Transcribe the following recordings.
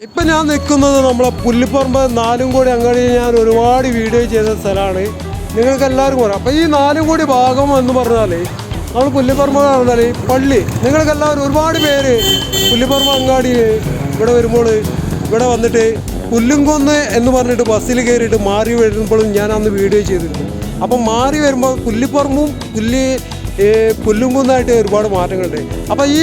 ഇപ്പം ഞാൻ നിൽക്കുന്നത് നമ്മളെ പുല്ലിപ്പറമ്പ് നാലും കോടി അങ്ങാടി ഞാൻ ഒരുപാട് വീഡിയോ ചെയ്ത സ്ഥലമാണ്. നിങ്ങൾക്ക് എല്ലാവർക്കും പറയാം അപ്പോൾ ഈ നാലും കോടി ഭാഗം എന്ന് പറഞ്ഞാൽ നമ്മൾ പുല്ലിപ്പറമ്പ് എന്ന് പറഞ്ഞാൽ പള്ളി. നിങ്ങൾക്ക് എല്ലാവരും ഒരുപാട് പേര് പുല്ലിപ്പറമ്പ് അങ്ങാടി ഇവിടെ വരുമ്പോൾ ഇവിടെ വന്നിട്ട് പുല്ലുംകുന്ന് എന്ന് പറഞ്ഞിട്ട് ബസ്സിൽ കയറിയിട്ട് മാറി വരുമ്പോഴും ഞാൻ അന്ന് വീഡിയോ ചെയ്തിട്ടുണ്ട് അപ്പം മാറി വരുമ്പോൾ പുല്ലിപ്പറമ്പും പുല്ലി ഈ പുല്ലുംകുന്നായിട്ട് ഒരുപാട് മാറ്റങ്ങളുണ്ട്. അപ്പോൾ ഈ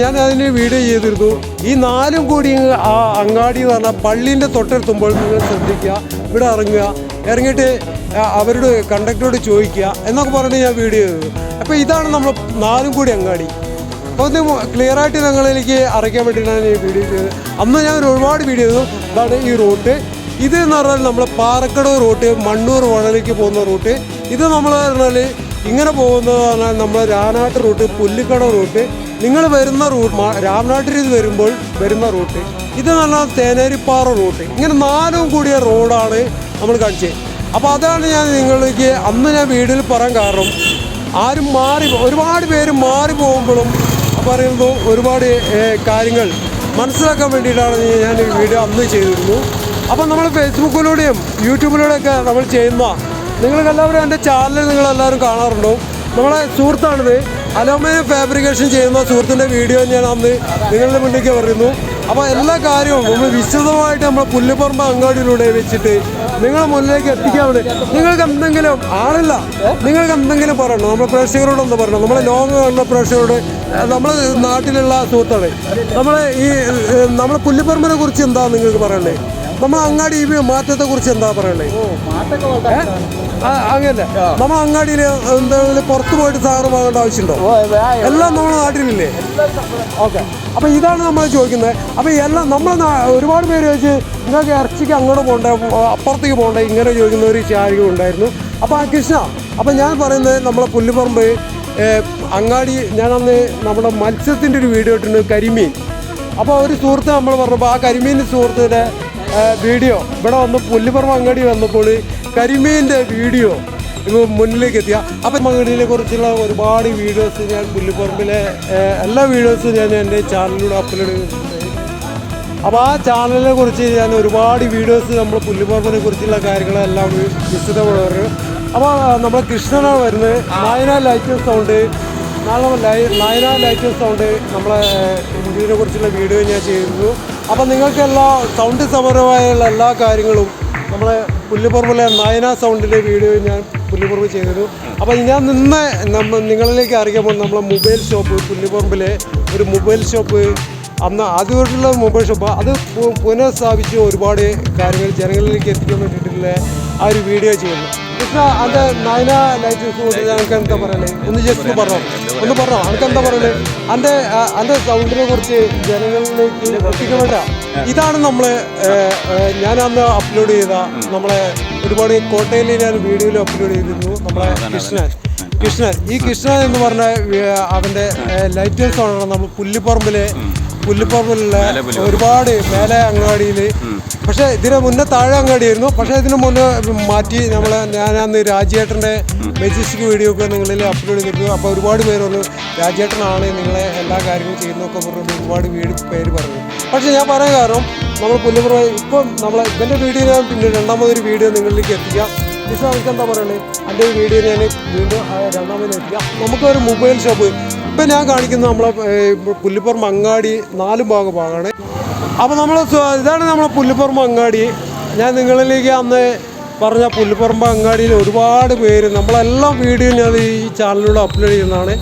ഞാൻ അതിന് വീഡിയോ ചെയ്തിരുന്നു. ഈ നാലും കൂടി ആ അങ്ങാടി എന്ന് പറഞ്ഞാൽ പള്ളീന്റെ തൊട്ടടുത്തുമ്പോൾ നിങ്ങൾ ശ്രദ്ധിക്കുക. ഇവിടെ ഇറങ്ങുക. ഇറങ്ങിയിട്ട് അവരോട് കണ്ടക്ടറോട് ചോദിക്കുക. എന്നൊക്കെ പറഞ്ഞിട്ട് ഞാൻ വീഡിയോ ചെയ്തു. അപ്പോൾ ഇതാണ് നമ്മൾ നാലും കൂടി അങ്ങാടി. അപ്പോൾ ഒന്ന് ക്ലിയർ ആയിട്ട് നിങ്ങളിലേക്ക് അറിയിക്കാൻ വേണ്ടിയിട്ടാണ് ഈ വീഡിയോ ചെയ്തത്. അന്ന് ഞാൻ ഒരുപാട് വീഡിയോ ചെയ്തു. ഇതാണ് ഈ റൂട്ട്. ഇത് എന്ന് പറഞ്ഞാൽ നമ്മൾ പാറക്കടവ് റൂട്ട് മണ്ണൂർ വടലേക്ക് പോകുന്ന റൂട്ട്. ഇത് നമ്മൾ പറഞ്ഞാൽ ഇങ്ങനെ പോകുന്നത് പറഞ്ഞാൽ നമ്മൾ രാനാട്ട് റൂട്ട് പുല്ലിക്കട റൂട്ട് നിങ്ങൾ വരുന്ന റൂട്ട് രാമനാട്ടിൽ ഇത് വരുമ്പോൾ വരുന്ന റൂട്ട് ഇത് പറഞ്ഞാൽ തേനേരിപ്പാറ റൂട്ട് ഇങ്ങനെ നാലും കൂടിയ റോഡാണ് നമ്മൾ കാണിച്ചത്. അപ്പോൾ അതാണ് ഞാൻ നിങ്ങൾക്ക് അന്ന് ഞാൻ വീഡിയോയിൽ പറയാൻ കാരണം ആരും മാറി ഒരുപാട് പേര് മാറി പോകുമ്പോഴും പറയുമ്പോൾ ഒരുപാട് കാര്യങ്ങൾ മനസ്സിലാക്കാൻ വേണ്ടിയിട്ടാണ് ഞാൻ വീഡിയോ അന്ന് ചെയ്തിരുന്നു അപ്പം നമ്മൾ ഫേസ്ബുക്കിലൂടെയും യൂട്യൂബിലൂടെയൊക്കെ നമ്മൾ ചെയ്യുന്ന നിങ്ങൾക്കെല്ലാവരും എന്റെ ചാനൽ നിങ്ങളെല്ലാവരും കാണാറുണ്ടോ? നമ്മളെ സുഹൃത്താണിത്. അലോമിനിയം ഫാബ്രിക്കേഷൻ ചെയ്യുന്ന സുഹൃത്തിന്റെ വീഡിയോ ഞാൻ അന്ന് നിങ്ങളുടെ മുന്നിലേക്ക് പറയുന്നു. അപ്പോൾ എല്ലാ കാര്യവും നമ്മൾ വിശദമായിട്ട് നമ്മൾ പുല്ലുപറമ്പ് അങ്ങാടിയിലൂടെ വെച്ചിട്ട് നിങ്ങളെ മുന്നിലേക്ക് എത്തിക്കാൻ വേണ്ടി നിങ്ങൾക്ക് എന്തെങ്കിലും ആളില്ല? നിങ്ങൾക്ക് എന്തെങ്കിലും പറയണം? നമ്മുടെ പ്രേക്ഷകരോട് ഒന്ന് പറയണം? നമ്മളെ ലോകം കാണുന്ന പ്രേക്ഷകരോട് നമ്മളെ നാട്ടിലുള്ള സുഹൃത്താണ് നമ്മളെ ഈ നമ്മളെ പുല്ലുപറമ്പിനെ കുറിച്ച് എന്താ നിങ്ങൾക്ക് പറയണ്ടേ? നമ്മൾ അങ്ങാടി ഈ മാറ്റത്തെ കുറിച്ച് എന്താ പറയണേ? അങ്ങനെ ആ, അങ്ങനല്ല? നമ്മ അങ്ങാടിയിൽ എന്തെങ്കിലും പുറത്ത് പോയിട്ട് സാറ് വാങ്ങേണ്ട ആവശ്യമുണ്ടോ? എല്ലാം നമ്മുടെ നാട്ടിലില്ലേ? ഓക്കെ. അപ്പൊ ഇതാണ് നമ്മൾ ചോദിക്കുന്നത്. അപ്പൊ എല്ലാം നമ്മൾ ഒരുപാട് പേര് ചോദിച്ച് നിങ്ങൾക്ക് ഇറച്ചിക്ക് അങ്ങോട്ട് പോകണ്ടേ അപ്പുറത്തേക്ക് പോകണ്ടേ ഇങ്ങനെ ചോദിക്കുന്ന ഒരു ചാരിക ഉണ്ടായിരുന്നു. അപ്പൊ ആ കൃഷ്ണ അപ്പൊ ഞാൻ പറയുന്നത് നമ്മളെ പുല്ലുപറമ്പ് അങ്ങാടി അങ്ങാടി ഞാനന്ന് നമ്മുടെ മത്സ്യത്തിന്റെ ഒരു വീഡിയോ ഇട്ടിട്ടുണ്ട് കരിമീൻ. അപ്പോൾ ഒരു സുഹൃത്ത് നമ്മൾ പറഞ്ഞപ്പോൾ ആ കരിമീൻ സുഹൃത്തിന്റെ വീഡിയോ. ഇവിടെ വന്ന് പുല്ലിപ്പുറം അങ്ങാടി വന്നപ്പോൾ കരിമീന്റെ വീഡിയോ മുന്നിലേക്ക് എത്തിയ. അപ്പം അങ്ങാടിനെ കുറിച്ചുള്ള ഒരുപാട് വീഡിയോസ് ഞാൻ പുല്ലിപ്പുറമ്പിലെ എല്ലാ വീഡിയോസും ഞാൻ എന്റെ ചാനലിലൂടെ അപ്ലോഡ് ചെയ്തിട്ടുണ്ട്. അപ്പോൾ ആ ചാനലിനെ കുറിച്ച് ഞാൻ ഒരുപാട് വീഡിയോസ് നമ്മൾ പുല്ലിപ്പുറമ്പിനെ കുറിച്ചുള്ള കാര്യങ്ങളെല്ലാം വിശദമുള്ളവർ അപ്പോൾ നമ്മൾ കൃഷ്ണനാണ് വരുന്നത്. മായന ലൈറ്റ് സൗണ്ട് നാളെ ലൈന ലൈറ്റ് സൗണ്ട് നമ്മളെ ഇന്ത്യയെ കുറിച്ചുള്ള വീഡിയോ ഞാൻ ചെയ്തിരുന്നു. അപ്പോൾ നിങ്ങൾക്ക് എല്ലാ സൗണ്ട് സമരമായുള്ള എല്ലാ കാര്യങ്ങളും നമ്മളെ പുല്ലുപുറമ്പിലെ നയന സൗണ്ടിന്റെ വീഡിയോ ഞാൻ പുല്ലുപുറമ്പ് ചെയ്തിരുന്നു. അപ്പോൾ ഞാൻ നിന്ന് നമ്മൾ നിങ്ങളിലേക്ക് അറിയിക്കുമ്പോൾ നമ്മളെ മൊബൈൽ ഷോപ്പ് പുല്ലുപുറമ്പിലെ ഒരു മൊബൈൽ ഷോപ്പ് അന്ന് ആദ്യമായിട്ടുള്ള മൊബൈൽ ഷോപ്പ് അത് പുനഃസ്ഥാപിച്ച് ഒരുപാട് കാര്യങ്ങൾ ജനങ്ങളിലേക്ക് എത്തിക്കാൻ വേണ്ടിയിട്ടുള്ള ആ ഒരു വീഡിയോ ചെയ്യുന്നു. ലൈറ്റ് എന്താ ഒന്ന് ഒന്ന് അന്റെ എന്റെ സൗണ്ടിനെ കുറിച്ച് ജനങ്ങളിലേക്ക് എത്തിക്കാൻ ഇതാണ് നമ്മൾ ഞാൻ അന്ന് അപ്ലോഡ് ചെയ്ത നമ്മളെ ഒരുപാട് കോട്ടയിൽ ഞാൻ വീഡിയോയിൽ അപ്ലോഡ് ചെയ്തിരുന്നു നമ്മളെ കൃഷ്ണൻ. കൃഷ്ണൻ ഈ കൃഷ്ണൻ എന്ന് പറഞ്ഞ അവന്റെ അവന്റെ ലൈറ്റേഴ്സ് ആണ് നമ്മൾ പുല്ലിപ്പറമ്പിലെ പുല്ലിപ്പറമ്പിലുള്ള ഒരുപാട് മേലെ അങ്ങാടിയിൽ പക്ഷേ ഇതിന് മുന്നേ താഴെ അങ്ങാടിയായിരുന്നു. പക്ഷേ ഇതിന് മുന്നേ മാറ്റി നമ്മളെ ഞാൻ അന്ന് രാജേട്ടന്റെ മെജിസ്റ്റിക് വീഡിയോ ഒക്കെ നിങ്ങളിൽ അപ്ലോഡ് ചെയ്തിരുന്നു. അപ്പോൾ ഒരുപാട് പേര് പറഞ്ഞു രാജേട്ടനാണ് നിങ്ങളെ എല്ലാ കാര്യങ്ങളും ചെയ്യുന്നൊക്കെ പറഞ്ഞിട്ട് ഒരുപാട് വീട് പേര് പറഞ്ഞു. പക്ഷേ ഞാൻ പറയാൻ കാരണം നമ്മൾ പുല്ലുപുറ ഇപ്പം നമ്മളെ ഇവന്റെ വീഡിയോ ഞാൻ പിന്നെ രണ്ടാമതൊരു വീഡിയോ നിങ്ങളിലേക്ക് എത്തിക്കാം. നിസ നമുക്ക് എന്താ പറയുന്നത് എന്റെ വീഡിയോ ഞാൻ വീണ്ടും രണ്ടാമത് എത്തിക്കാം. നമുക്കൊരു മൊബൈൽ ഷോപ്പ് ഇപ്പം ഞാൻ കാണിക്കുന്നത് നമ്മളെ പുല്ലിപ്പുറം അങ്ങാടി നാല് ഭാഗ ഭാഗമാണ് അപ്പോൾ നമ്മൾ ഇതാണ് നമ്മളെ പുല്ലിപ്പുറം അങ്ങാടി. ഞാൻ നിങ്ങളിലേക്ക് അന്ന് പറഞ്ഞ പുല്ലുപ്പറമ്പ് അങ്ങാടിയിൽ ഒരുപാട് പേര് നമ്മളെല്ലാം വീഡിയോ ഞാൻ ഈ ചാനലിലൂടെ അപ്ലോഡ് ചെയ്യുന്നതാണ്.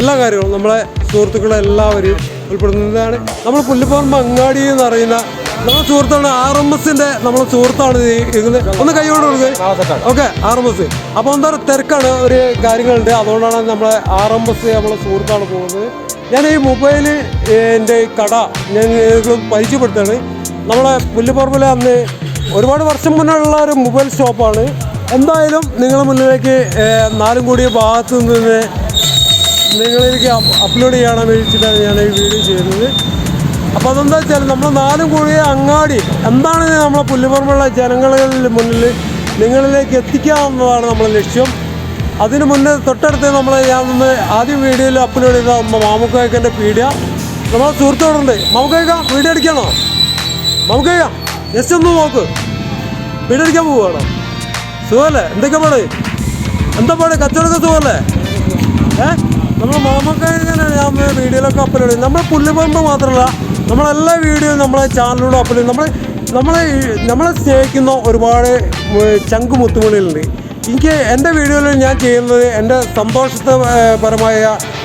എല്ലാ കാര്യങ്ങളും നമ്മളെ സുഹൃത്തുക്കളെല്ലാവരും ഉൾപ്പെടുന്നതാണ് നമ്മൾ പുല്ലുപ്പറമ്പ് അങ്ങാടി എന്ന് പറയുന്ന നമ്മുടെ സുഹൃത്താണ് ആർ എം എസിന്റെ നമ്മളെ സുഹൃത്താണ് ഇതിന് ഒന്ന് കൈയോട് കൊടുക്കുക ഓക്കെ ആർ എം എസ് അപ്പോൾ എന്താ പറയുക തിരക്കാണ് ഒരു കാര്യങ്ങളുണ്ട്. അതുകൊണ്ടാണ് നമ്മളെ ആർ എം എസ് നമ്മളെ സുഹൃത്താണ് പോകുന്നത്. ഞാൻ ഈ മൊബൈൽ എന്റെ കട ഞാൻ പരിചയപ്പെടുത്താണ് നമ്മളെ പുല്ലുപറമ്പിലെ അന്ന് ഒരുപാട് വർഷം മുന്നേ ഉള്ള ഒരു മൊബൈൽ ഷോപ്പാണ്. എന്തായാലും നിങ്ങളെ മുന്നിലേക്ക് നാലും കൂടിയ ഭാഗത്ത് നിന്ന് നിങ്ങളിലേക്ക് അപ്ലോഡ് ചെയ്യാൻ വേണ്ടിയിട്ടാണ് ഞാൻ ഈ വീഡിയോ ചെയ്യുന്നത്. അപ്പോൾ അതെന്താ വെച്ചാൽ നമ്മൾ നാലും കൂടിയ അങ്ങാടി എന്താണ് നമ്മളെ പുല്ലുപറമ്പുള്ള ജനങ്ങളുടെ മുന്നിൽ നിങ്ങളിലേക്ക് എത്തിക്കുക എന്നതാണ് നമ്മളെ ലക്ഷ്യം. അതിന് മുന്നേ തൊട്ടടുത്ത് നമ്മൾ ഞാൻ ഒന്ന് ആദ്യം വീഡിയോയിൽ അപ്ലോഡ് ചെയ്ത മാമുക്കായക്കന്റെ പീഡിയ. നമ്മളെ സുഹൃത്തുക്കളുണ്ട് മാമുക്കായക്ക വീഡിയോ അടിക്കണോ? ചെയ്യാം ജസ്റ്റ് ഒന്ന് നോക്ക്. വീഡിയോ അടിക്കാൻ പോവുകയാണ് സുഖമല്ലേ എന്തൊക്കെ പാട്? എന്താ പാട്? കച്ചവടമൊക്കെ സുഖമല്ലേ ഏ? നമ്മൾ മാമക്ക ഇങ്ങനെ ഞാൻ വീഡിയോയിലൊക്കെ അപ്ലോഡ് ചെയ്യും നമ്മൾ പുല്ലുപറമ്പ് മാത്രമല്ല നമ്മളെല്ലാ വീഡിയോയും നമ്മളെ ചാനലിലൂടെ അപ്ലോഡ് നമ്മൾ നമ്മളെ നമ്മളെ സ്നേഹിക്കുന്ന ഒരുപാട് ചങ്ക് മുത്തുമണികളുണ്ട്. എനിക്ക് എന്റെ വീഡിയോയിൽ ഞാൻ ചെയ്യുന്നത് എന്റെ സന്തോഷപരമായ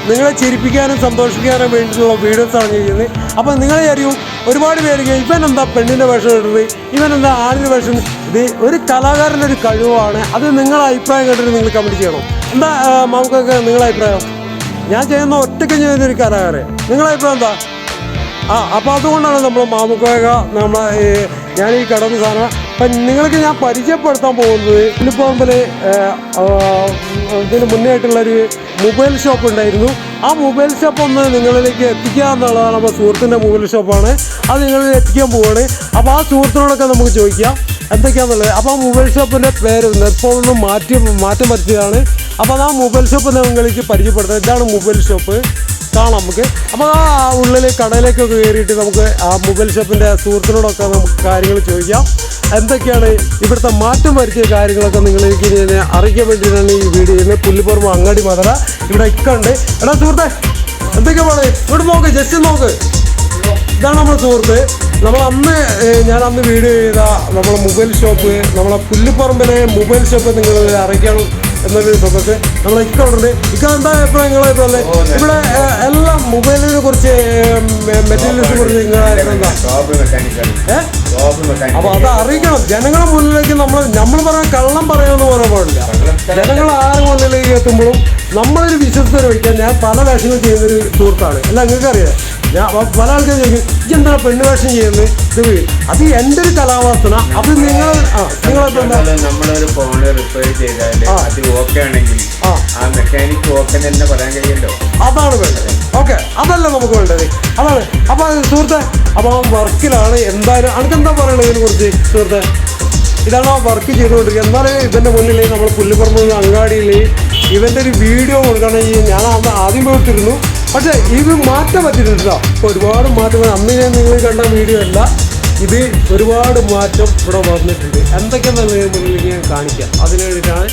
നിങ്ങളെ ചിരിപ്പിക്കാനും സന്തോഷിക്കാനും വേണ്ടിയിട്ടുള്ള വീഡിയോസാണ് ചെയ്യുന്നത്. അപ്പോൾ നിങ്ങളെ അറിയും ഒരുപാട് പേര് ഇവൻ എന്താ പെണ്ണിന്റെ വേഷം ഇടുന്നത്? ഇവൻ എന്താ ആണിന്റെ വേഷം ഇത് ഒരു കലാകാരന്റെ ഒരു കഴിവാണ്. അത് നിങ്ങളെ അഭിപ്രായം കേട്ടിട്ട് നിങ്ങൾ കമന്റ് ചെയ്യണം. എന്താ നമുക്കൊക്കെ നിങ്ങളെ അഭിപ്രായം? ഞാൻ ചെയ്യുന്ന ഒറ്റയ്ക്ക് ചെയ്യുന്ന ഒരു കലാകാരൻ. നിങ്ങളെ അഭിപ്രായം എന്താ? ആ അപ്പോൾ അതുകൊണ്ടാണ് നമ്മൾ മാമുക്കോയക നമ്മളെ ഞാൻ ഈ കടന്ന സാധനം അപ്പം നിങ്ങൾക്ക് ഞാൻ പരിചയപ്പെടുത്താൻ പോകുന്നത് പുലിപ്പറമ്പിൽ ഇതിന് മുന്നേ ആയിട്ടുള്ളൊരു മൊബൈൽ ഷോപ്പ് ഉണ്ടായിരുന്നു. ആ മൊബൈൽ ഷോപ്പ് ഒന്ന് നിങ്ങളിലേക്ക് എത്തിക്കുക എന്നുള്ളതാണ് നമ്മുടെ സുഹൃത്തിന്റെ മൊബൈൽ ഷോപ്പാണ്. അത് നിങ്ങളിൽ എത്തിക്കാൻ പോവുകയാണ് അപ്പോൾ ആ സുഹൃത്തിനോടൊക്കെ നമുക്ക് ചോദിക്കാം എന്തൊക്കെയാണെന്നുള്ളത് അപ്പോൾ ആ മൊബൈൽ ഷോപ്പിന്റെ പേര് ഒന്ന് മാറ്റി മാറ്റം വരുത്തിയതാണ് അപ്പോൾ അത് ആ മൊബൈൽ ഷോപ്പ് നിങ്ങൾക്ക് പരിചയപ്പെടുത്തുന്നത്. ഇതാണ് മൊബൈൽ ഷോപ്പ്. കാണാം നമുക്ക്. അപ്പോൾ ആ ഉള്ളിൽ കടയിലേക്കൊക്കെ കയറിയിട്ട് നമുക്ക് ആ മൊബൈൽ ഷോപ്പിന്റെ സുഹൃത്തിനോടൊക്കെ നമുക്ക് കാര്യങ്ങൾ ചോദിക്കാം. എന്തൊക്കെയാണ് ഇവിടുത്തെ മാറ്റം വരുത്തിയ കാര്യങ്ങളൊക്കെ നിങ്ങൾ എനിക്ക് ഇതിനെ അറിയിക്കാൻ വേണ്ടിയിട്ടാണ് ഈ വീഡിയോ ചെയ്യുന്നത്. പുല്ലിപ്പുറം അങ്ങാടി മതല ഇവിടെ ഒക്കെ ഉണ്ട്. എടാ സുഹൃത്തെ എന്തൊക്കെയാണ് ഇവിടെ നോക്ക് ജസ്റ്റ് നോക്ക്. ഇതാണ് നമ്മുടെ സുഹൃത്ത്. നമ്മൾ അന്ന് ഞാൻ അന്ന് വീഡിയോ ചെയ്ത നമ്മളെ മൊബൈൽ ഷോപ്പ് നമ്മളെ പുല്ലിപ്പറമ്പിലെ മൊബൈൽ ഷോപ്പ് നിങ്ങൾ അറിയിക്കണം എന്നൊരു സമയത്ത് നമ്മൾ ഇക്ക ഉണ്ട് ഇക്ക എന്താ അഭിപ്രായം നിങ്ങളെ അഭിപ്രായം ഇവിടെ എല്ലാം മൊബൈലിനെ കുറിച്ച് മെറ്റീരിയൽസിനെ കുറിച്ച് അപ്പൊ അത് അറിയിക്കണം. ജനങ്ങളുടെ മുന്നിലേക്ക് നമ്മൾ നമ്മൾ പറയാൻ കള്ളം പറയാമെന്ന് പറയാൻ പാടില്ല. ജനങ്ങൾ ആരും മുന്നിലേക്ക് എത്തുമ്പോഴും നമ്മളൊരു വിശ്വസ്തര വയ്ക്കാൻ ഞാൻ പല വേഷങ്ങൾ ചെയ്യുന്നൊരു സുഹൃത്താണ്. അല്ല നിങ്ങൾക്ക് അറിയാം ഞാൻ പല ആൾക്കാർ ചോദിക്കും ഇതെന്താ പെണ്ണ് വേഷം ചെയ്യുന്നത് ഇത് വീ-" അത് എന്റെ ഒരു കലാവാസന. അത് നിങ്ങൾ ആ നമ്മളൊരു ഫോണ് റിപ്പയർ ചെയ്താൽ അത് ഓക്കെ ആണെങ്കിൽ ആ. മെക്കാനിക് ഓക്കെ തന്നെ പറയാൻ കഴിയല്ലോ അതാണ് വേണ്ടത്. ഓക്കെ അതല്ല നമുക്ക് വേണ്ടത്. അതാണ്. അപ്പൊ അത് സുഹൃത്തെ അപ്പൊ ആ വർക്കിലാണ് എന്തായാലും അനക്ക് എന്താ പറയണത് ഇതിനെ കുറിച്ച് സുഹൃത്തെ? ഇതാണ് ആ വർക്ക് ചെയ്തുകൊണ്ടിരിക്കുന്നത്. എന്നാലും ഇതിന്റെ മുന്നിൽ നമ്മൾ പുല്ലുപറമ്പ് അങ്ങാടിയിൽ ഇവന്റെ ഒരു വീഡിയോ കൊടുക്കണമെങ്കിൽ ഞാൻ അന്ന് ആദ്യം പോയിട്ടിരുന്നു. പക്ഷേ ഇത് മാറ്റം പറ്റിയിട്ടുണ്ടോ ഒരുപാട് മാറ്റങ്ങൾ. വന്നു. അന്ന് ഞാൻ നിങ്ങൾ കണ്ട വീഡിയോ അല്ല. ഇത് ഒരുപാട് മാറ്റം ഇവിടെ വന്നിട്ടുണ്ട്. എന്തൊക്കെയാണെന്ന് നിങ്ങൾക്ക് ഞാൻ കാണിക്കാം. അതിന് വേണ്ടിയിട്ടാണ്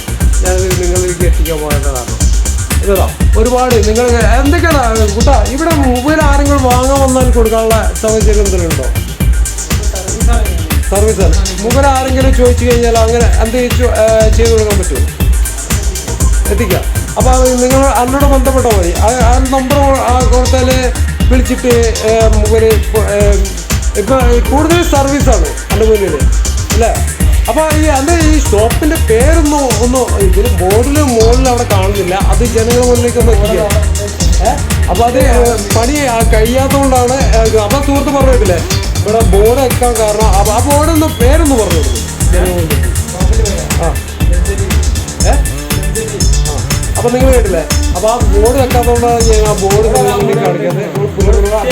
ഞാൻ ഇത് നിങ്ങളിലേക്ക് എത്തിക്കാൻ പോകേണ്ടതാണ്. ഇതാ ഒരുപാട് നിങ്ങൾ എന്തൊക്കെയാണ് കുട്ടാ ഇവിടെ മൊബൈൽ ആരെങ്കിലും വാങ്ങാൻ വന്നാൽ കൊടുക്കാനുള്ള സാഹചര്യം എന്തെങ്കിലും ഉണ്ടോ? സർവീസ് മൊബൈൽ ആരെങ്കിലും ചോദിച്ചു കഴിഞ്ഞാൽ അങ്ങനെ എന്ത് ചെയ്തു കൊടുക്കാൻ പറ്റുമോ? എത്തിക്കാം. അപ്പോൾ നിങ്ങൾ അതിനോട് ബന്ധപ്പെട്ടാൽ മതി ആ നമ്പർ കൊടുത്താൽ വിളിച്ചിട്ട് മുകളിൽ ഇപ്പോൾ കൂടുതൽ സർവീസാണ് എന്റെ മുന്നിൽ അല്ലേ? അപ്പോൾ ഈ അതിന്റെ ഈ ഷോപ്പിന്റെ പേരൊന്നും ഒന്നും ഇതിൽ ബോർഡിൽ മുകളിൽ അവിടെ കാണുന്നില്ല. അത് ജനങ്ങൾ മുന്നിലേക്ക് ഒന്ന് എത്തിക്കാം അപ്പോൾ അത് പണി കഴിയാത്തതുകൊണ്ടാണ് അപ്പം സുഹൃത്ത് പറഞ്ഞിട്ടില്ലേ? ഇവിടെ ബോർഡ് വെക്കാൻ കാരണം ആ ബോർഡൊന്ന് പേരൊന്ന് പറഞ്ഞു കൊടുക്കും ജനങ്ങൾ ആ. അപ്പൊ നിങ്ങൾ കേട്ടില്ലേ? അപ്പൊ ആ ബോർഡ് വെക്കാത്തതുകൊണ്ടാണ് ഞാൻ ആ ബോർഡ് കാണിക്കുന്നത്.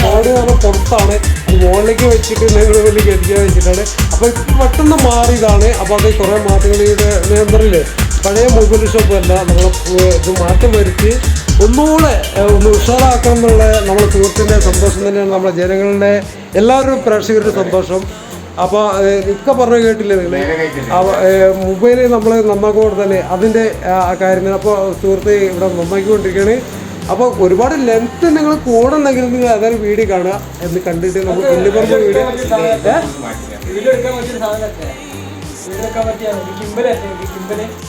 ബോർഡ് നമ്മൾ പുറത്താണ്. മുകളിലേക്ക് വെച്ചിട്ട് നിങ്ങൾ വലിയ കെട്ടിക്കാൻ വെച്ചിട്ടാണ്. അപ്പൊ ഇപ്പൊ പെട്ടെന്ന് മാറിയതാണ് അപ്പൊ അത് കുറെ മാറ്റങ്ങളുടെ നിയന്ത്രണിൽ പഴയ മൊബൈൽ ഷോപ്പ് അല്ല നമ്മൾ ഇത് മാറ്റം വരുത്തി. ഒന്നുകൂടെ ഒന്ന് ഉഷാറാക്കണം എന്നുള്ള നമ്മുടെ സുഹൃത്തിന്റെ സന്തോഷം തന്നെയാണ് നമ്മുടെ ജനങ്ങളുടെ എല്ലാവരും പ്രേക്ഷകരുടെ സന്തോഷം. അപ്പോൾ ഇക്ക പറഞ്ഞു കേട്ടില്ലേ നിങ്ങൾ? മൊബൈൽ നമ്മൾ നന്നാക്കുമ്പോൾ തന്നെ അതിന്റെ ആ കാര്യങ്ങൾ അപ്പോൾ സുഹൃത്തെ ഇവിടെ നന്നാക്കിക്കൊണ്ടിരിക്കുകയാണ് അപ്പോൾ ഒരുപാട് ലെങ്ത് നിങ്ങൾ കൂടുന്നെങ്കിൽ നിങ്ങൾ അതൊരു വീഡിയോ കാണുക എന്ന് കണ്ടിട്ട് നമ്മൾ പറഞ്ഞ വീഡിയോ വീഡിയോ എടുക്കാൻ പറ്റിയ സാധനമൊക്കെ. വീഡിയോ എടുക്കാൻ പറ്റിയാണ് കിമ്പലല്ലേ കിമ്പൽ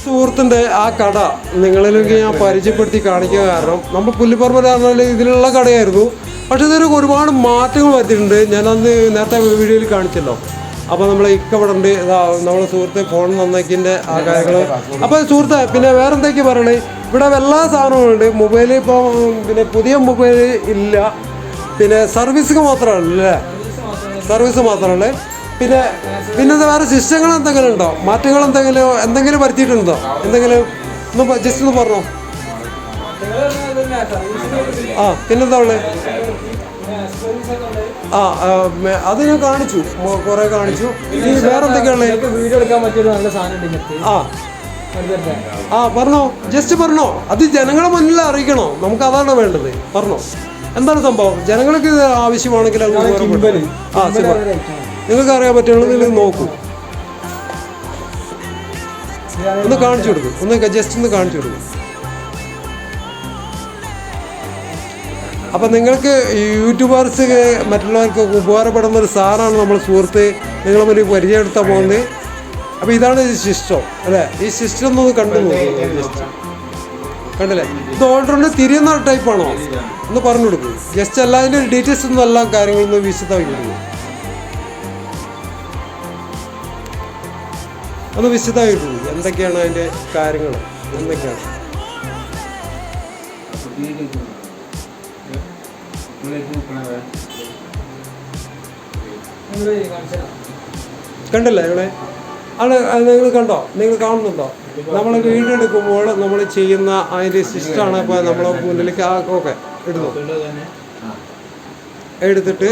സുഹൃത്തിന്റെ ആ കട നിങ്ങളിലേക്ക് ഞാൻ പരിചയപ്പെടുത്തി കാണിക്കുക കാരണം നമ്മൾ പുല്ലിപ്പറമ്പ് പറഞ്ഞാൽ ഇതിലുള്ള കടയായിരുന്നു. പക്ഷെ ഇതൊരു ഒരുപാട് മാറ്റങ്ങൾ പറ്റിയിട്ടുണ്ട് ഞാൻ അന്ന് നേരത്തെ വീഡിയോയിൽ കാണിച്ചല്ലോ. അപ്പോൾ നമ്മൾ ഇക്ക ഇവിടെ ഉണ്ട്. ഇതാ നമ്മളെ സുഹൃത്ത് ഫോൺ നന്നാക്കിന്റെ ആ കാര്യങ്ങൾ. അപ്പോൾ സുഹൃത്തെ പിന്നെ വേറെ എന്തൊക്കെയാണ് പറയണേ? ഇവിടെ എല്ലാ സാധനങ്ങളുണ്ട് മൊബൈൽ ഇപ്പോൾ പിന്നെ പുതിയ മൊബൈൽ ഇല്ല. പിന്നെ സർവീസ് മാത്രമല്ല? സർവീസ് മാത്രമല്ലേ? പിന്നെ പിന്നെ വേറെ ശിക്ഷകൾ എന്തെങ്കിലും ഉണ്ടോ? മാറ്റങ്ങൾ എന്തെങ്കിലും എന്തെങ്കിലും വരുത്തിയിട്ടുണ്ടോ? എന്തെങ്കിലും? ഒന്ന് ജസ്റ്റ് ഒന്ന് പറഞ്ഞോ. ആ പിന്നെന്താ ഉള്ളത് ആ അത് ഞാൻ കാണിച്ചു. കുറെ കാണിച്ചു. ഇനി വേറെ എന്തൊക്കെയാണ് ആ. ആ പറഞ്ഞോ. ജസ്റ്റ് പറഞ്ഞോ. അത് ജനങ്ങളെ മുന്നിൽ അറിയിക്കണോ? നമുക്ക് അതാണ് വേണ്ടത്? പറഞ്ഞോ. എന്താണ് സംഭവം? ജനങ്ങൾക്ക് ആവശ്യമാണെങ്കിൽ അത്. ആ നിങ്ങൾക്ക് അറിയാൻ പറ്റുകയാണെങ്കിൽ ഇത് നോക്കൂ. ഒന്ന് കാണിച്ചു കൊടുക്കും. ഒന്ന് ജസ്റ്റ് ഒന്ന് കാണിച്ചു കൊടുക്കും. അപ്പം നിങ്ങൾക്ക് യൂട്യൂബേഴ്സ് മറ്റുള്ളവർക്ക് ഉപകാരപ്പെടുന്ന ഒരു സാറാണ് നമ്മൾ സുഹൃത്ത്. നിങ്ങൾ മുന്നിൽ പരിചയപ്പെടുത്താൻ പോകുന്നത്. അപ്പോൾ ഇതാണ് ഈ സിസ്റ്റം അല്ലേ? ഈ സിസ്റ്റം ഒന്ന് കണ്ടു നോക്കൂ. ജസ്റ്റ് കണ്ടില്ലേ? ഇത് ഓൾറൗണ്ട് തിരിയുന്ന ടൈപ്പാണോ ഒന്ന് പറഞ്ഞു കൊടുക്കും. ജസ്റ്റ് അല്ല അതിന്റെ ഡീറ്റെയിൽസ് ഒന്നും എല്ലാം കാര്യങ്ങളൊന്നും വിശദമായി കൊടുക്കും ഒന്ന് വിശദമാക്കി കൊടുക്കും എന്തൊക്കെയാണ് അതിന്റെ കാര്യങ്ങൾ? എന്തൊക്കെയാണ്? കണ്ടില്ല ഇവിടെ? അത് നിങ്ങൾ കണ്ടോ? നിങ്ങൾ കാണുന്നുണ്ടോ? നമ്മൾ വീടെടുക്കുമ്പോൾ നമ്മൾ ചെയ്യുന്ന അതിന്റെ സിസ്റ്റമാണ് ഇപ്പോൾ നമ്മൾ മുന്നിലേക്ക് ആ ഓക്കെ ഇടുന്നു. എടുത്തിട്ട്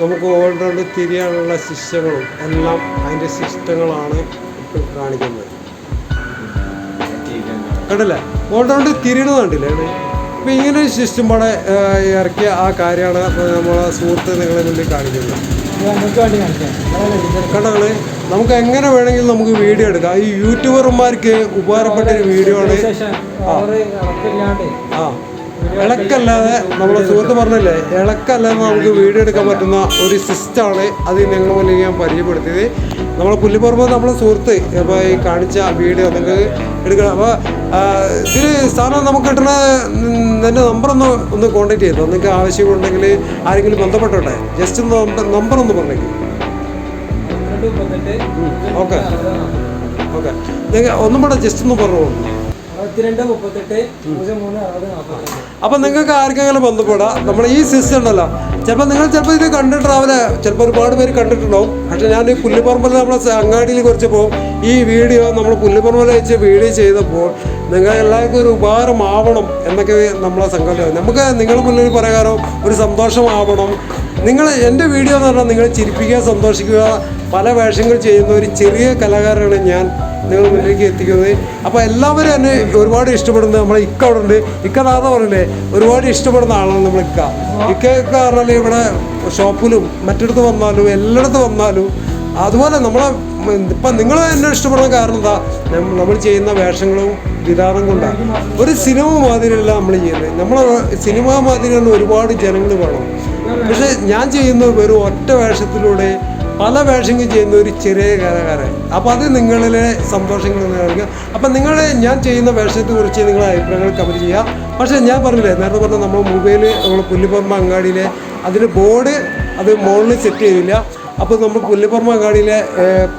നമുക്ക് ഓൾറൗണ്ട് തിരിയാനുള്ള സിസ്റ്റങ്ങളും എല്ലാം അതിന്റെ സിസ്റ്റങ്ങളാണ് കാണിക്കുന്നത് കണ്ടില്ലേ? ഓൾറൗണ്ട് തിരിയണത് കണ്ടില്ലേ? അപ്പം ഇങ്ങനെ ഒരു സിസ്റ്റം പാടെ ഇറക്കിയ ആ കാര്യമാണ് നമ്മളെ സുഹൃത്ത് നിങ്ങളെ മുന്നിൽ കാണിക്കുന്നത്. കണ്ടങ്ങൾ നമുക്ക് എങ്ങനെ വേണമെങ്കിലും നമുക്ക് വീഡിയോ എടുക്കാം. ഈ യൂട്യൂബർമാർക്ക് ഉപകാരപ്പെട്ട ഒരു വീഡിയോ ആണ്. ആ. ഇളക്കല്ലാതെ നമ്മളെ സുഹൃത്ത് പറഞ്ഞല്ലേ ഇളക്കല്ലാതെ നമുക്ക് വീഡിയോ എടുക്കാൻ പറ്റുന്ന ഒരു സിസ്റ്റമാണ് അത് ഞങ്ങൾ മുന്നിൽ ഞാൻ പരിചയപ്പെടുത്തിയത്. നമ്മളെ പുല്ലിപ്പുറമ്പ് നമ്മളെ സുഹൃത്ത്. അപ്പോൾ ഈ കാണിച്ച വീഡിയോ നിങ്ങൾക്ക് എടുക്കണം. അപ്പോൾ ഇതിന് സ്ഥാനം നമുക്ക് കിട്ടുന്ന എന്റെ നമ്പർ ഒന്ന് ഒന്ന് കോൺടാക്ട് ചെയ്തോ? നിങ്ങൾക്ക് ആവശ്യമുണ്ടെങ്കിൽ ആരെങ്കിലും ബന്ധപ്പെട്ടോട്ടെ ജസ്റ്റ് ഒന്ന് നമ്പർ ഒന്ന് പറഞ്ഞേക്ക്. ഓക്കെ ഓക്കെ നിങ്ങൾ ഒന്നും കൂടെ ജസ്റ്റ് ഒന്ന് പറഞ്ഞു അപ്പം നിങ്ങൾക്ക് ആർക്കെങ്കിലും ബന്ധപ്പെടാം? നമ്മൾ ഈ സിസ്റ്റം ഉണ്ടല്ലോ. ചിലപ്പോൾ നിങ്ങൾ ചിലപ്പോൾ ഇത് കണ്ടിട്ടുണ്ടാവില്ല ചിലപ്പോൾ ഒരുപാട് പേര് കണ്ടിട്ടുണ്ടാവും. പക്ഷെ ഞാൻ ഈ പുല്ലിപ്പറമ്പിൽ നമ്മളെ അങ്ങാടിയിൽ കുറച്ച് പോകും ഈ വീഡിയോ നമ്മൾ പുല്ലിപ്പറമ്പിൽ വെച്ച് വീഡിയോ ചെയ്തപ്പോൾ നിങ്ങൾ എല്ലാവർക്കും ഒരു ഉപകാരമാവണം എന്നൊക്കെ നമ്മളെ സങ്കല്പം നമുക്ക് നിങ്ങളുടെ മുന്നിൽ പ്രകാരം ഒരു സന്തോഷമാവണം. നിങ്ങൾ എന്റെ വീഡിയോ എന്ന് പറഞ്ഞാൽ നിങ്ങൾ ചിരിപ്പിക്കുക സന്തോഷിക്കുക പല വേഷങ്ങൾ ചെയ്യുന്ന ഒരു ചെറിയ കലാകാരനാണ് ഞാൻ. നിങ്ങൾ മുന്നിലേക്ക് എത്തിക്കുന്നത്. അപ്പോൾ എല്ലാവരും എന്നെ ഒരുപാട് ഇഷ്ടപ്പെടുന്നത് നമ്മളെ ഇക്ക അവിടെ ഉണ്ട്. ഇക്ക നാഥ പറഞ്ഞില്ലേ ഒരുപാട് ഇഷ്ടപ്പെടുന്ന ആളാണ് നമ്മൾ ഇക്ക. ഇക്ക പറഞ്ഞാൽ ഇവിടെ ഷോപ്പിലും മറ്റിടത്ത് വന്നാലും എല്ലായിടത്ത് വന്നാലും അതുപോലെ നമ്മളെ ഇപ്പം നിങ്ങൾ എന്നെ ഇഷ്ടപ്പെടുന്ന കാരണം എന്താ? നമ്മൾ ചെയ്യുന്ന വേഷങ്ങളും വിധാനം കൊണ്ടാണ് ഒരു സിനിമ മാതിരിയല്ല നമ്മൾ ചെയ്യുന്നത്. നമ്മൾ സിനിമ മാതിരിയുള്ള ഒരുപാട് ജനങ്ങൾ വേണം. പക്ഷെ ഞാൻ ചെയ്യുന്നത് വെറും ഒറ്റ വേഷത്തിലൂടെ പല വേഷങ്ങൾ ചെയ്യുന്ന ഒരു ചെറിയ കലാകാരൻ. അപ്പോൾ അത് നിങ്ങളിലെ സന്തോഷങ്ങൾ നൽകുക അപ്പം നിങ്ങൾ ഞാൻ ചെയ്യുന്ന വേഷത്തെ കുറിച്ച് നിങ്ങളെ അഭിപ്രായങ്ങൾ കമന്റ് ചെയ്യുക പക്ഷേ ഞാൻ പറഞ്ഞില്ലേ നേരത്തെ പറഞ്ഞ നമ്മൾ മൊബൈൽ നമ്മൾ പുല്ലുപറമ്പ അങ്ങാടിയിലെ അതിന് ബോർഡ് അത് മുകളിൽ സെറ്റ് ചെയ്തില്ല. അപ്പോൾ നമ്മൾ പുല്ലുപറമ്പ അങ്ങാടിയിലെ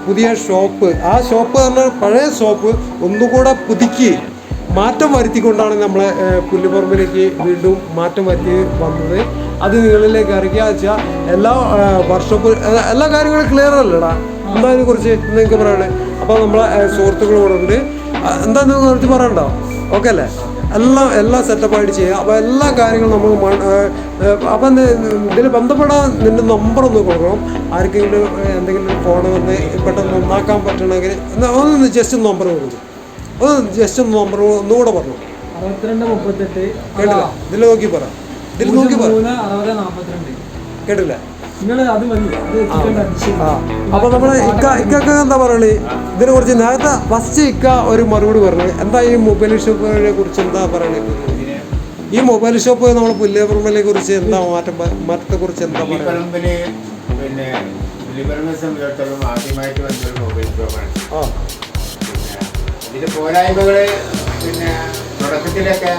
പുതിയ ഷോപ്പ് ആ ഷോപ്പ് പറഞ്ഞാൽ പഴയ ഷോപ്പ് ഒന്നുകൂടെ പുതുക്കി മാറ്റം വരുത്തിക്കൊണ്ടാണ് നമ്മളെ പുല്ലുപറമ്പിലേക്ക് വീണ്ടും മാറ്റം വരുത്തി വന്നത്. അത് നിങ്ങളിലേക്ക് അറിയിക്കുക. വെച്ചാൽ എല്ലാ വർഷോപ്പ് എല്ലാ കാര്യങ്ങളും ക്ലിയർ അല്ലടാ. എന്താ ഇതിനെ കുറിച്ച് നിങ്ങൾക്ക് പറയണേ? അപ്പോൾ നമ്മളെ സുഹൃത്തുക്കളോടുണ്ട് എന്താ നിങ്ങൾ കുറിച്ച് പറയണ്ടോ? ഓക്കെ അല്ലേ? എല്ലാം എല്ലാം സെറ്റപ്പായിട്ട് ചെയ്യുക അപ്പോൾ എല്ലാ കാര്യങ്ങളും നമ്മൾ അപ്പം ഇതിൽ ബന്ധപ്പെടാൻ നിന്റെ നമ്പർ ഒന്ന് കൊടുക്കണം. ആർക്കെങ്കിലും എന്തെങ്കിലും ഫോൺ വന്ന് പെട്ടെന്ന് നന്നാക്കാൻ പറ്റണമെങ്കിൽ ഒന്ന് ജസ്റ്റ് ഒന്ന് നമ്പർ കൊടുക്കും. ഒന്ന് ജസ്റ്റ് ഒന്ന് നമ്പർ ഒന്നുകൂടെ പറഞ്ഞു. അറുപത്തിരണ്ട് മുപ്പത്തെട്ട്. കേട്ടില്ല? ഇതിൽ നോക്കി പറ. ഇതിൽ നോക്കി കേട്ടില്ല? അപ്പൊ നമ്മൾ ഇക്ക ഇക്കൊക്കെ എന്താ പറയണേ ഇതിനെ കുറിച്ച് നേരത്തെ ഫസ്റ്റ് ഇക്ക ഒരു മറുപടി പറഞ്ഞു. എന്താ ഈ മൊബൈൽ ഷോപ്പിനെ കുറിച്ച് എന്താ പറയണേ ഈ മൊബൈൽ ഷോപ്പ് നമ്മൾ പുല്ലേപ്പറമ്പിനെ കുറിച്ച് എന്താ മാറ്റം മാറ്റത്തെ കുറിച്ച് എന്താ പറയുക പിന്നെ പുലിപ്പറമ്പിനെ സംബന്ധിച്ചിടത്തോളം ആദ്യമായിട്ട് വന്നൊരു മൊബൈൽ ഷോപ്പാണ് ഇതിന്റെ പോരായ്മകൾ പിന്നെ തുടക്കത്തിലൊക്കെ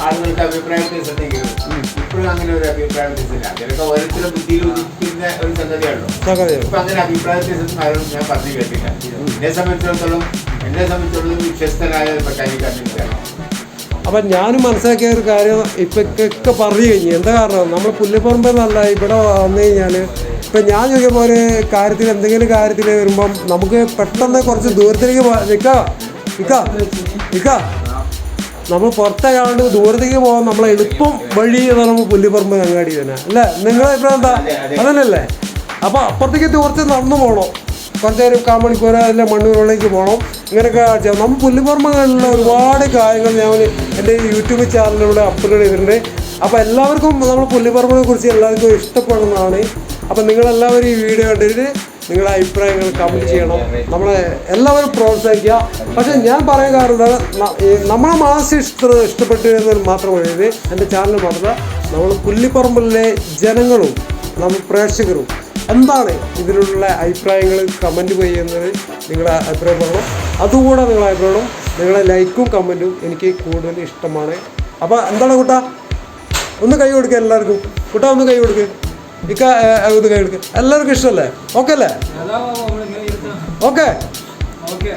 ആളുകൾക്ക് അഭിപ്രായത്തിൽ വ്യത്യാസമുണ്ടെങ്കിലും ഇപ്പോഴും അങ്ങനെ ഒരു അഭിപ്രായത്തിൽ അതിലൊക്കെ ഓരോരുത്തരുടെ ബുദ്ധിയിൽ ഉദിക്കുന്ന ഒരു സംഗതിയാണല്ലോ. സംഗതിയാണ് ഇപ്പൊ അങ്ങനെ അഭിപ്രായത്തിൽ വ്യത്യാസം ആരും ഞാൻ പറഞ്ഞു കേട്ടില്ല എന്നെ സംബന്ധിച്ചിടത്തോളം എന്നെ സംബന്ധിച്ചിടത്തോളം വിശ്വസ്തനായ ഒരു മെക്കാനിക്കാണ് അപ്പം ഞാനും മനസ്സിലാക്കിയ ഒരു കാര്യം ഇപ്പൊക്കെ പറഞ്ഞു കഴിഞ്ഞു. എന്താ കാരണം? നമ്മൾ പുല്ലിപ്പറമ്പ് എന്നല്ല ഇവിടെ വന്നു കഴിഞ്ഞാൽ ഇപ്പം ഞാൻ ചോദിക്കുമ്പോൾ പോലെ കാര്യത്തിൽ എന്തെങ്കിലും കാര്യത്തിൽ വരുമ്പം നമുക്ക് പെട്ടെന്ന് കുറച്ച് ദൂരത്തിലേക്ക് നിൽക്കാം നിൽക്കാം നിൽക്കാം നമ്മൾ പുറത്തേക്കാണ്ട് ദൂരത്തേക്ക് പോകാൻ നമ്മളെ എളുപ്പം വഴി എന്ന് പറയുമ്പോൾ പുല്ലിപ്പറമ്പ് അങ്ങാടി തന്നെ. അല്ലേ? നിങ്ങളെ അഭിപ്രായം എന്താ? അതല്ലല്ലേ അപ്പോൾ അപ്പുറത്തേക്ക് ദൂരത്ത് നടന്നു പോകണം കുറച്ച് നേരം കാ മണിക്കൂർ അല്ല മണ്ണൂരിലേക്ക് പോകണം ഇങ്ങനെയൊക്കെ നമ്മൾ പുല്ലിപ്പുറമ്പുകളിലുള്ള ഒരുപാട് കാര്യങ്ങൾ ഞാൻ എന്റെ യൂട്യൂബ് ചാനലിലൂടെ അപ്ലോഡ് ചെയ്തിട്ടുണ്ട്. അപ്പോൾ എല്ലാവർക്കും നമ്മൾ പുല്ലിപ്പുറമ്പിനെ കുറിച്ച് എല്ലാവർക്കും ഇഷ്ടപ്പെടുന്നതാണ്. അപ്പം നിങ്ങളെല്ലാവരും ഈ വീഡിയോ കണ്ടിട്ട് നിങ്ങളുടെ അഭിപ്രായങ്ങൾ കമന്റ് ചെയ്യണം. നമ്മളെ എല്ലാവരും പ്രോത്സാഹിക്കുക. പക്ഷെ ഞാൻ പറയാൻ കാരണം? നമ്മളെ മാസം ഇഷ്ട ഇഷ്ടപ്പെട്ടു എന്നതിൽ മാത്രമല്ല എന്റെ ചാനൽ മാത്രമല്ല നമ്മൾ പുല്ലിപ്പറമ്പിലെ ജനങ്ങളും നമ്മൾ പ്രേക്ഷകരും എന്താണ് ഇതിലുള്ള അഭിപ്രായങ്ങൾ കമന്റ് ചെയ്യുന്നത് നിങ്ങളെ അഭിപ്രായം പറയണം. അതുകൂടെ നിങ്ങളെ അഭിപ്രായം നിങ്ങളെ ലൈക്കും കമന്റും എനിക്ക് കൂടുതൽ ഇഷ്ടമാണ്. അപ്പോൾ എന്താണ് കൂട്ടാ? ഒന്ന് കൈ കൊടുക്കുക എല്ലാവർക്കും. കൂട്ടാ ഒന്ന് കൈ കൊടുക്കുക ഇക്ക കൈ കൊടുക്കുക എല്ലാവർക്കും ഇഷ്ടമല്ലേ ഓക്കെ. അല്ലേ ഓക്കെ.